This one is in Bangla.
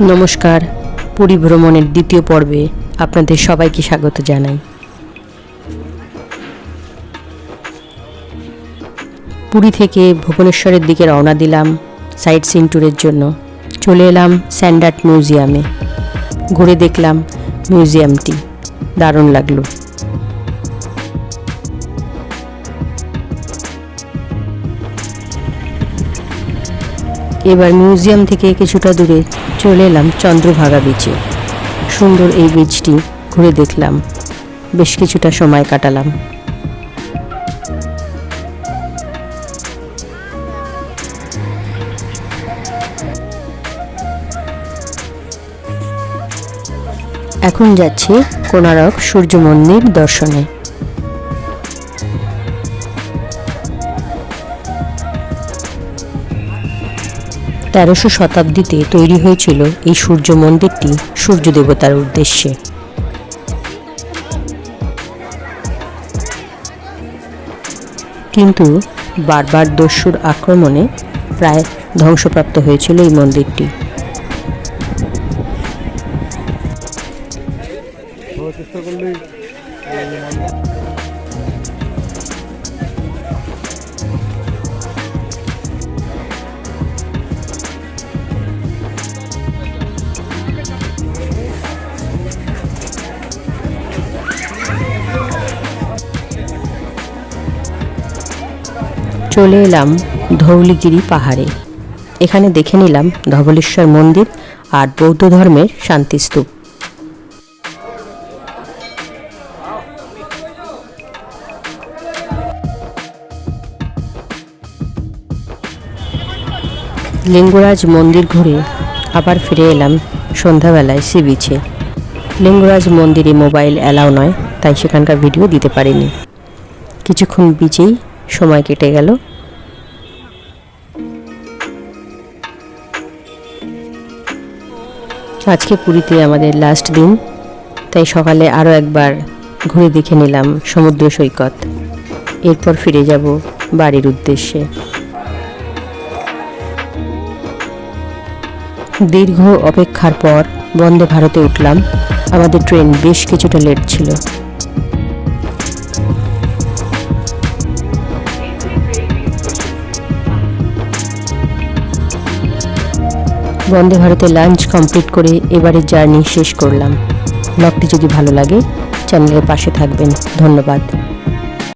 নমস্কার পুরী ভ্রমণের দ্বিতীয় পর্বে আপনাদের সবাইকে স্বাগত জানাই। পুরী থেকে ভুবনেশ্বরের দিকে রওনা দিলাম সাইট সিন ট্যুরের জন্য। চলে এলাম স্যান্ডার্ট মিউজিয়ামে। ঘুরে দেখলাম মিউজিয়ামটি। দারুণ লাগল। এবার মিউজিয়াম থেকে কিছুটা দূরে চলে এলাম চন্দ্রভাগা বিচে সুন্দর এই বিচটি ঘুরে দেখলাম। বেশ কিছুটা সময় কাটালাম। এখন যাচ্ছি কোনারক সূর্য মন্দির দর্শনে। তেরোশো শতাব্দীতে তৈরি হয়েছিল এই সূর্য মন্দিরটি সূর্য দেবতার উদ্দেশ্যে। কিন্তু বারবার দস্যুর আক্রমণে প্রায় ধ্বংসপ্রাপ্ত হয়েছিল এই মন্দিরটি। চেষ্টা চলে এলাম ধৌলিগিরি পাহাড়ে। এখানে দেখে নিলাম ধবলেশ্বর মন্দির আর বৌদ্ধ ধর্মের শান্তিস্তূপ। লিঙ্গরাজ মন্দির ঘুরে আবার ফিরে এলাম সন্ধ্যাবেলায় সি বিচে। লিঙ্গরাজ মন্দিরে মোবাইল অ্যালাউ নয়, তাই সেখানকার ভিডিও দিতে পারিনি। কিছুক্ষণ বিচেই সময় কেটে গেল। আজকে পুরীতে আমাদের লাস্ট দিন, তাই সকালে আরও একবার ঘুরে দেখে নিলাম সমুদ্র সৈকত। এরপর ফিরে যাব বাড়ির উদ্দেশ্যে। দীর্ঘ অপেক্ষার পর বন্দে ভারতে উঠলাম। আমাদের ট্রেন বেশ কিছুটা লেট ছিল। বন্দে ভারতে লাঞ্চ কমপ্লিট করে এবারের জার্নি শেষ করলাম। ব্লগটি যদি ভালো লাগে চ্যানেলের পাশে থাকবেন। ধন্যবাদ।